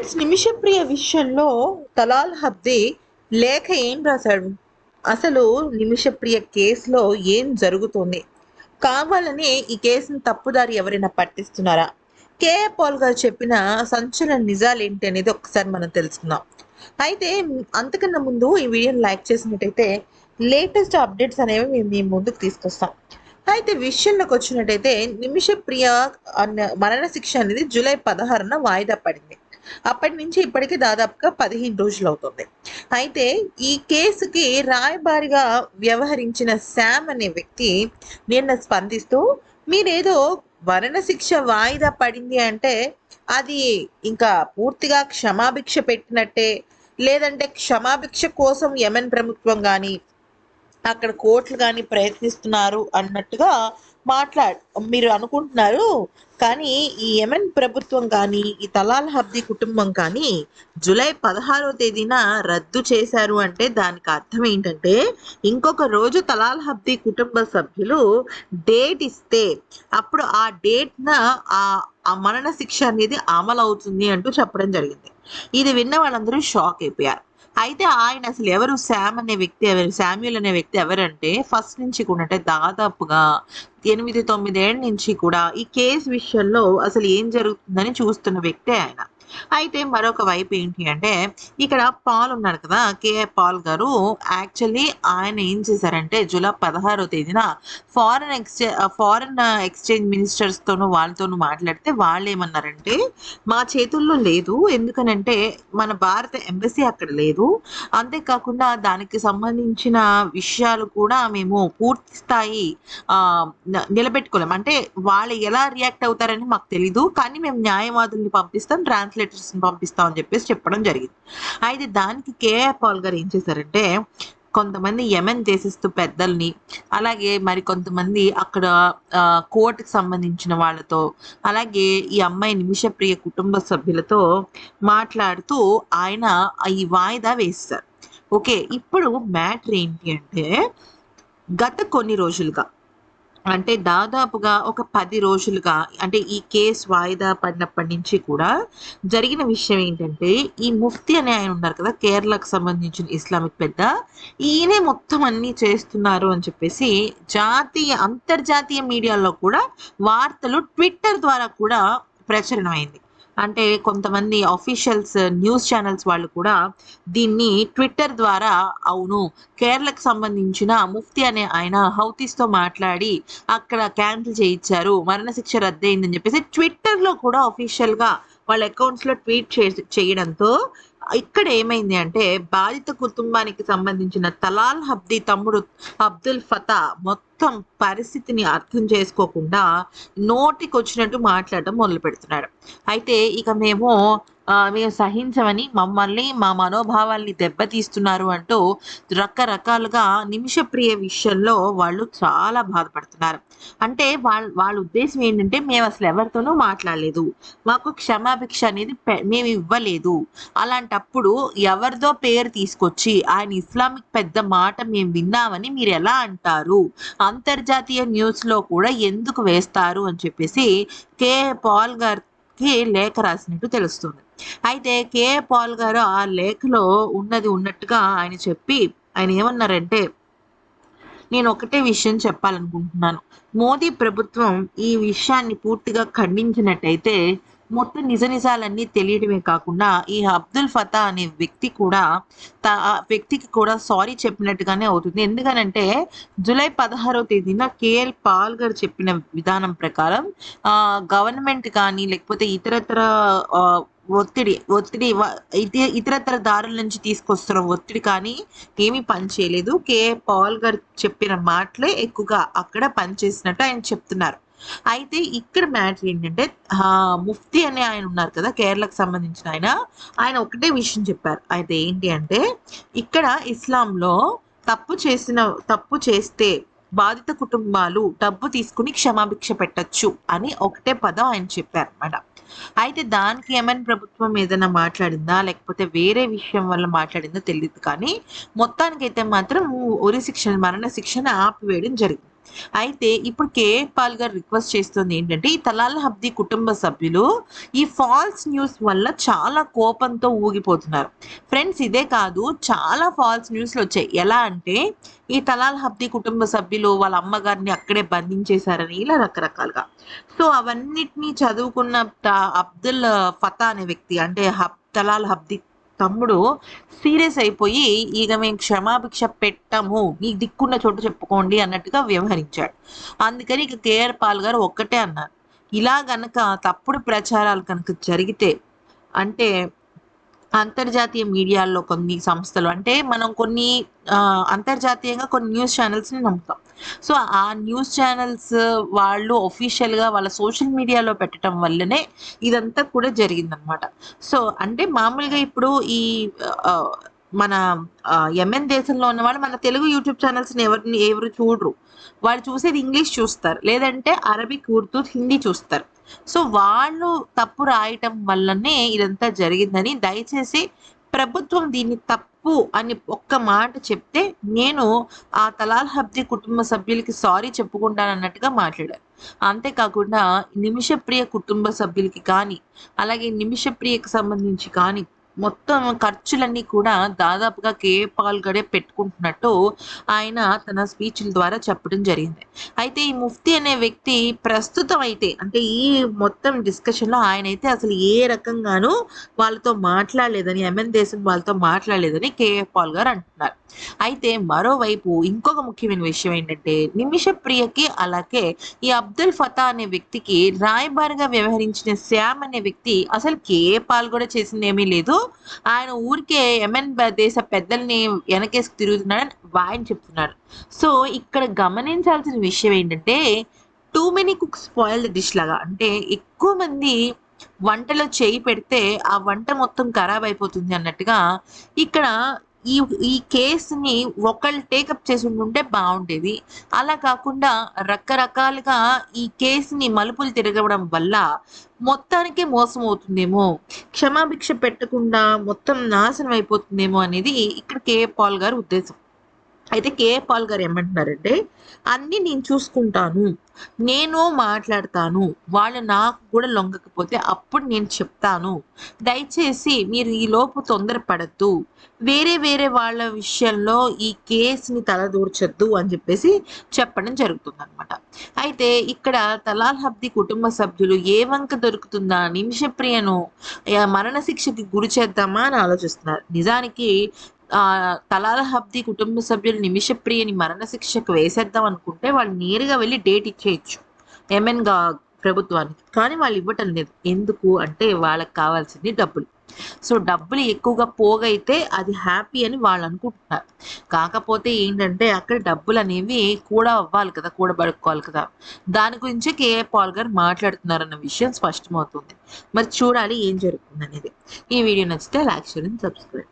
Friends Nimishapriya విషయంలో Talal హబ్ది లేఖ ఏం రాశాడు? అసలు నిమిషప్రియ కేసులో ఏం జరుగుతుంది? కావాలని ఈ కేసును తప్పుదారి ఎవరైనా పట్టిస్తున్నారా? కే. పాల్ గారు చెప్పిన సంచలన నిజాలు ఏంటి అనేది ఒకసారి మనం తెలుసుకుందాం. అయితే అంతకన్నా ముందు ఈ వీడియోని లైక్ చేసినట్టయితే లేటెస్ట్ అప్డేట్స్ అనేవి మేము మీ ముందుకు తీసుకొస్తాం. అయితే విషయంలోకి వచ్చినట్టయితే నిమిషప్రియ అన్న మరణ శిక్ష అనేది జూలై పదహారున వాయిదా పడింది. అప్పటి నుంచి ఇప్పటికి దాదాపుగా పదిహేను రోజులు అవుతుంది. అయితే ఈ కేసుకి రాయబారిగా వ్యవహరించిన శామ్ అనే వ్యక్తి నిన్న స్పందిస్తూ మీరేదో మరణశిక్ష వాయిదా పడింది అంటే అది ఇంకా పూర్తిగా క్షమాభిక్ష పెట్టినట్టే? లేదంటే క్షమాభిక్ష కోసం యమన్ ప్రభుత్వం కానీ అక్కడ కోర్టులు కానీ ప్రయత్నిస్తున్నారు అన్నట్టుగా మాట్లాడు మీరు అనుకుంటున్నారు కానీ ఈ యెమెన్ ప్రభుత్వం కానీ ఈ తలాల్ హబ్దీ కుటుంబం కానీ జూలై పదహారో తేదీన రద్దు చేశారు అంటే దానికి అర్థం ఏంటంటే ఇంకొక రోజు తలాల్ హబ్దీ కుటుంబ సభ్యులు డేట్ ఇస్తే అప్పుడు ఆ డేట్న ఆ ఆ మరణ శిక్ష అనేది అమలు అవుతుంది అంటూ చెప్పడం జరిగింది. ఇది విన్న వాళ్ళందరూ షాక్ అయిపోయారు. అయితే ఆయన అసలు ఎవరు శామ్ అనే వ్యక్తి ఎవరు శామ్యుల్ అనే వ్యక్తి ఎవరంటే ఫస్ట్ నుంచి కూడా అంటే దాదాపుగా ఎనిమిది తొమ్మిదేళ్ళ నుంచి కూడా ఈ కేసు విషయంలో అసలు ఏం జరుగుతుందని చూస్తున్న వ్యక్తే ఆయన. అయితే మరొక వైపు ఏంటి అంటే ఇక్కడ పాల్ ఉన్నారు కదా కేఏ పాల్ గారు. యాక్చువల్లీ ఆయన ఏం చేశారంటే జూలై పదహారో తేదీన ఫారెన్ ఎక్స్చేంజ్ ఫారెన్ ఎక్స్చేంజ్ మినిస్టర్స్తోనూ వాళ్ళతోనూ మాట్లాడితే వాళ్ళు ఏమన్నారంటే మా చేతుల్లో లేదు. ఎందుకనంటే మన భారత ఎంబసీ అక్కడ లేదు. అంతేకాకుండా దానికి సంబంధించిన విషయాలు కూడా మేము పూర్తి స్థాయి నిలబెట్టుకోలేము నిలబెట్టుకోలేం. అంటే వాళ్ళు ఎలా రియాక్ట్ అవుతారని మాకు తెలీదు. కానీ మేము న్యాయవాదుల్ని పంపిస్తాం ట్రాన్స్లేట్ పంపిస్తాం అని చెప్పేసి చెప్పడం జరిగింది. అయితే దానికి కేఏ పాల్ గారు ఏం చేశారంటే కొంతమంది యెమెన్ దేశస్థు పెద్దల్ని అలాగే మరి కొంతమంది అక్కడ కోర్టుకు సంబంధించిన వాళ్ళతో అలాగే ఈ అమ్మాయి నిమిషప్రియ కుటుంబ సభ్యులతో మాట్లాడుతూ ఆయన ఈ వాయిదా వేస్తారు ఓకే ఇప్పుడు మ్యాటర్ ఏంటి అంటే గత కొన్ని రోజులుగా అంటే దాదాపుగా ఒక పది రోజులుగా అంటే ఈ కేసు వాయిదా పడినప్పటి నుంచి కూడా జరిగిన విషయం ఏంటంటే ఈ ముఫ్తి అనే ఆయన ఉన్నారు కదా కేరళకు సంబంధించిన ఇస్లామిక్ పెద్ద ఈయనే మొత్తం అన్ని చేస్తున్నారు అని చెప్పేసి జాతీయ అంతర్జాతీయ మీడియాలో కూడా వార్తలు ట్విట్టర్ ద్వారా కూడా ప్రచురణమైంది. అంటే కొంతమంది అఫీషియల్స్ న్యూస్ ఛానల్స్ వాళ్ళు కూడా దీన్ని ట్విట్టర్ ద్వారా అవును కేరళకు సంబంధించిన ముఫ్తి అనే ఆయన హౌతీస్తో మాట్లాడి అక్కడ క్యాన్సిల్ చేయించారు మరణశిక్ష రద్దయిందని చెప్పేసి ట్విట్టర్లో కూడా అఫీషియల్గా వాళ్ళ అకౌంట్స్లో ట్వీట్ చే చేయడంతో ఇక్కడ ఏమైంది అంటే బాధిత కుటుంబానికి సంబంధించిన తలాల్ హబ్దీ తమ్ముడు అబ్దుల్ ఫతా మొత్తం పరిస్థితిని అర్థం చేసుకోకుండా నోటికొచ్చినట్టు మాట్లాడడం మొదలు పెడుతున్నాడు అయితే ఇక మేము మేము సహించమని మమ్మల్ని మా మనోభావాల్ని దెబ్బతీస్తున్నారు అంటూ రకరకాలుగా నిమిషప్రియ విషయంలో వాళ్ళు చాలా బాధపడుతున్నారు. అంటే వాళ్ళ వాళ్ళ ఉద్దేశం ఏంటంటే మేము అసలు ఎవరితోనూ మాట్లాడలేదు. మాకు క్షమాభిక్ష అనేది మేము ఇవ్వలేదు. అలాంటప్పుడు ఎవరిదో పేరు తీసుకొచ్చి ఆయన ఇస్లామిక్ పెద్ద మాట మేము విన్నామని మీరు ఎలా అంటారు? అంతర్జాతీయ న్యూస్లో కూడా ఎందుకు వేస్తారు? అని చెప్పేసి కే. పాల్ గారికి లేఖ రాసినట్టు తెలుస్తుంది. అయితే కే. పాల్ గారు ఆ లేఖలో ఉన్నది ఉన్నట్టుగా ఆయన చెప్పి ఆయన ఏమన్నారంటే నేను ఒకటే విషయం చెప్పాలనుకుంటున్నాను. మోదీ ప్రభుత్వం ఈ విషయాన్ని పూర్తిగా ఖండించినట్టయితే మొత్తం నిజ నిజాలన్నీ తెలియడమే కాకుండా ఈ అబ్దుల్ ఫతా అనే వ్యక్తి కూడా త- వ్యక్తికి కూడా సారీ చెప్పినట్టుగానే అవుతుంది. ఎందుకనంటే జూలై పదహారో తేదీన కేఎల్ పాల్ గారు చెప్పిన విధానం ప్రకారం ఆ గవర్నమెంట్ కానీ లేకపోతే ఇతరత్ర ఆ, ఒత్తిడి ఒత్తిడి వ- ఇత- దారుల నుంచి తీసుకొస్తున్న ఒత్తిడి కానీ ఏమీ పని చేయలేదు కే. పాల్ గారు చెప్పిన మాటలే ఎక్కువగా అక్కడ పనిచేసినట్టు ఆయన చెప్తున్నారు. అయితే ఇక్కడ మ్యాటర్ ఏంటంటే ముఫ్తీ అనే ఆయన ఉన్నారు కదా కేరళకు సంబంధించిన ఆయన. ఆయన ఒకటే విషయం చెప్పారు. అయితే ఏంటి అంటే ఇక్కడ ఇస్లాంలో తప్పు చేసిన తప్పు చేస్తే బాధిత కుటుంబాలు డబ్బు తీసుకుని క్షమాభిక్ష పెట్టొచ్చు అని ఒకటే పదం ఆయన చెప్పారు అన్నమాట అయితే దానికి ఏమైనా ప్రభుత్వం ఏదైనా మాట్లాడిందా? లేకపోతే వేరే విషయం వల్ల మాట్లాడిందో? తెలియదు కానీ మొత్తానికైతే మాత్రం ఉరి శిక్షణ మరణ శిక్షణ ఆపివేయడం జరిగింది. అయితే ఇప్పుడు కేఏ పాల్ గారు రిక్వెస్ట్ చేస్తుంది ఏంటంటే ఈ తలాల్ హబ్ది కుటుంబ సభ్యులు ఈ ఫాల్స్ న్యూస్ వల్ల చాలా కోపంతో ఊగిపోతున్నారు. ఫ్రెండ్స్ ఇదే కాదు చాలా ఫాల్స్ న్యూస్లు వచ్చాయి. ఎలా అంటే ఈ తలాల్ హబ్ది కుటుంబ సభ్యులు వాళ్ళ అమ్మగారిని అక్కడే బంధించేశారని ఇలా రకరకాలుగా. సో అవన్నిటినీ చదువుకున్న అబ్దుల్ ఫతా అనే వ్యక్తి అంటే హబ్ తలాల్ హబ్ది తమ్ముడు సీరియస్ అయిపోయి ఇక మేము క్షమాభిక్ష పెట్టము. మీకు దిక్కున్న చోటు చెప్పుకోండి అన్నట్టుగా వ్యవహరించాడు. అందుకని ఇక కేఆర్ పాల్ గారు ఒక్కటే అన్నారు. ఇలా గనక తప్పుడు ప్రచారాలు కనుక జరిగితే అంటే అంతర్జాతీయ మీడియాల్లో కొన్ని సంస్థలు అంటే మనం కొన్ని అంతర్జాతీయంగా కొన్ని న్యూస్ ఛానల్స్ని నమ్ముతాం. సో ఆ న్యూస్ ఛానల్స్ వాళ్ళు ఒఫీషియల్గా వాళ్ళ సోషల్ మీడియాలో పెట్టడం వల్లనే ఇదంతా కూడా జరిగిందనమాట సో అంటే మామూలుగా ఇప్పుడు ఈ మన ఎంఎన్ దేశంలో ఉన్న వాళ్ళు మన తెలుగు యూట్యూబ్ ఛానల్స్ని ఎవరిని ఎవరు చూడరు. వాళ్ళు చూసేది ఇంగ్లీష్ చూస్తారు. లేదంటే అరబిక్ ఉర్దూ హిందీ చూస్తారు. సో వాళ్ళు తప్పు రాయటం వల్లనే ఇదంతా జరిగిందని దయచేసి ప్రభుత్వం దీన్ని తప్పు అని ఒక్క మాట చెప్తే నేను ఆ తలాల్ హబ్ది కుటుంబ సభ్యులకి సారీ చెప్పుకుంటాను అన్నట్టుగా మాట్లాడారు. అంతేకాకుండా నిమిషప్రియ కుటుంబ సభ్యులకి కానీ అలాగే నిమిషప్రియకి సంబంధించి కానీ మొత్తం ఖర్చులన్నీ కూడా దాదాపుగా కే పాల్ గడే పెట్టుకుంటున్నట్టు ఆయన తన స్పీచ్ల ద్వారా చెప్పడం జరిగింది. అయితే ఈ ముఫ్తీ అనే వ్యక్తి ప్రస్తుతం అయితే అంటే ఈ మొత్తం డిస్కషన్లో ఆయన అయితే అసలు ఏ రకంగానూ వాళ్ళతో మాట్లాడలేదని ఎంఎన్ దేశం వాళ్ళతో మాట్లాడలేదని కేఏ పాల్ గారు అంటున్నారు. అయితే మరోవైపు ఇంకొక ముఖ్యమైన విషయం ఏంటంటే నిమిష ప్రియకి అలాగే ఈ అబ్దుల్ ఫతా అనే వ్యక్తికి రాయబారిగా వ్యవహరించిన శ్యామ్ అనే వ్యక్తి అసలు కే పాలు కూడా చేసింది ఏమీ లేదు. ఆయన ఊరికే ఎంఎన్ దేశ పెద్దల్ని వెనకేసి తిరుగుతున్నాడని వాయని చెప్తున్నాడు సో ఇక్కడ గమనించాల్సిన విషయం ఏంటంటే too many cook spoil the dish లాగా అంటే ఎక్కువ మంది వంటలో చేయి పెడితే ఆ వంట మొత్తం ఖరాబ్ అయిపోతుంది అన్నట్టుగా ఇక్కడ ఈ ఈ కేసుని ఒకళ్ళు టేకప్ చేసి ఉంటే బాగుండేది. అలా కాకుండా రకరకాలుగా ఈ కేసుని మలుపులు తిరగడం వల్ల మొత్తానికే మోసం అవుతుందేమో క్షమాభిక్ష పెట్టకుండా మొత్తం నాశనం అయిపోతుందేమో అనేది ఇక్కడ కేఏ పాల్ గారి ఉద్దేశం. అయితే కేఏ పాల్ గారు ఏమంటున్నారంటే అన్నీ నేను చూసుకుంటాను నేను మాట్లాడతాను వాళ్ళు నాకు కూడా లొంగకపోతే అప్పుడు నేను చెప్తాను. దయచేసి మీరు ఈ లోపు తొందరపడద్దు. వేరే వేరే వాళ్ళ విషయంలో ఈ కేసుని తలదూర్చొద్దు అని చెప్పేసి చెప్పడం జరుగుతుంది అనమాట అయితే ఇక్కడ తలాల్ హబ్ది కుటుంబ సభ్యులు ఏ వంక దొరుకుతుందా? నిమిషప్రియను మరణశిక్షకి గురి చేద్దామా అని ఆలోచిస్తున్నారు. నిజానికి ఆ తలాల హబ్ది కుటుంబ సభ్యులు నిమిషప్రియని మరణశిక్షకు వేసేద్దాం అనుకుంటే వాళ్ళు నేరుగా వెళ్ళి డేట్ చేయొచ్చు. ఎంఎన్ ప్రభుత్వానికి. కానీ వాళ్ళు ఇవ్వటం లేదు. ఎందుకు అంటే వాళ్ళకి కావాల్సింది డబ్బులు. సో డబ్బులు ఎక్కువగా పోగైతే అది హ్యాపీ అని వాళ్ళు అనుకుంటున్నారు. కాకపోతే ఏంటంటే అక్కడ డబ్బులు అనేవి కూడా అవ్వాలి కదా కూడబడుకోవాలి కదా. దాని గురించే కేఏ పాల్ గారు మాట్లాడుతున్నారన్న విషయం స్పష్టమవుతుంది. మరి చూడాలి ఏం జరుగుతుంది అనేది ఈ వీడియో నచ్చితే లైక్ చేయండి సబ్స్క్రైబ్